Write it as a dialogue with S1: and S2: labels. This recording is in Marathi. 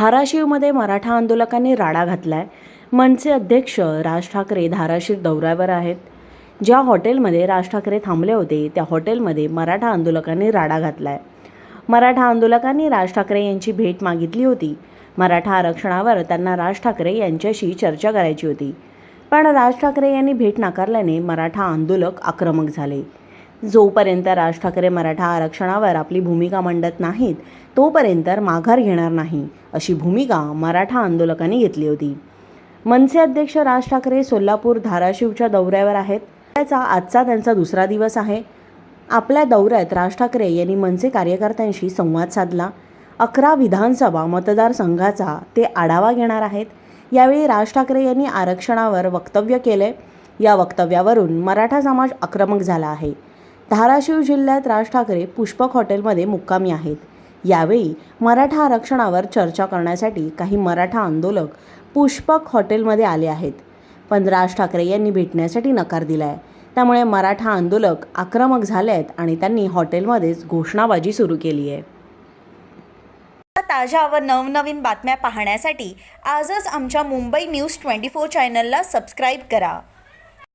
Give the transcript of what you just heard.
S1: धाराशिवमध्ये मराठा आंदोलकांनी राडा घातला आहे मनसे अध्यक्ष राज ठाकरे धाराशिव दौऱ्यावर आहेत. ज्या हॉटेलमध्ये राज ठाकरे थांबले होते त्या हॉटेलमध्ये मराठा आंदोलकांनी राडा घातला आहे मराठा आंदोलकांनी राज ठाकरे यांची भेट मागितली होती. मराठा आरक्षणावर त्यांना राज ठाकरे यांच्याशी चर्चा करायची होती. पण राज ठाकरे यांनी भेट नाकारल्याने मराठा आंदोलक आक्रमक झाले. जोपर्यंत राज ठाकरे मराठा आरक्षणावर आपली भूमिका मांडत नाहीत तोपर्यंत माघार घेणार नाही अशी भूमिका मराठा आंदोलकांनी घेतली होती. मनसे अध्यक्ष राज ठाकरे सोलापूर धाराशिवच्या दौऱ्यावर आहेत. त्याचा आजचा त्यांचा दुसरा दिवस आहे. आपल्या दौऱ्यात राज ठाकरे यांनी मनसे कार्यकर्त्यांशी संवाद साधला. अकरा विधानसभा मतदारसंघाचा ते आढावा घेणार आहेत. यावेळी राज ठाकरे यांनी आरक्षणावर वक्तव्य केले या वक्तव्यावरून मराठा समाज आक्रमक झाला आहे. धाराशिव जिल्ह्यात राज ठाकरे पुष्पक हॉटेलमध्ये मुक्कामी आहेत. यावेळी मराठा आरक्षणावर चर्चा करण्यासाठी काही मराठा आंदोलक पुष्पक हॉटेलमध्ये आले आहेत. पण राज ठाकरे यांनी भेटण्यासाठी नकार दिला आहे त्यामुळे मराठा आंदोलक आक्रमक झाले आहेत आणि त्यांनी हॉटेलमध्येच घोषणाबाजी सुरू केली आहे.
S2: ताज्या व नवनवीन बातम्या पाहण्यासाठी आजच आमच्या मुंबई न्यूज ट्वेंटी फोर चॅनलला सबस्क्राईब करा.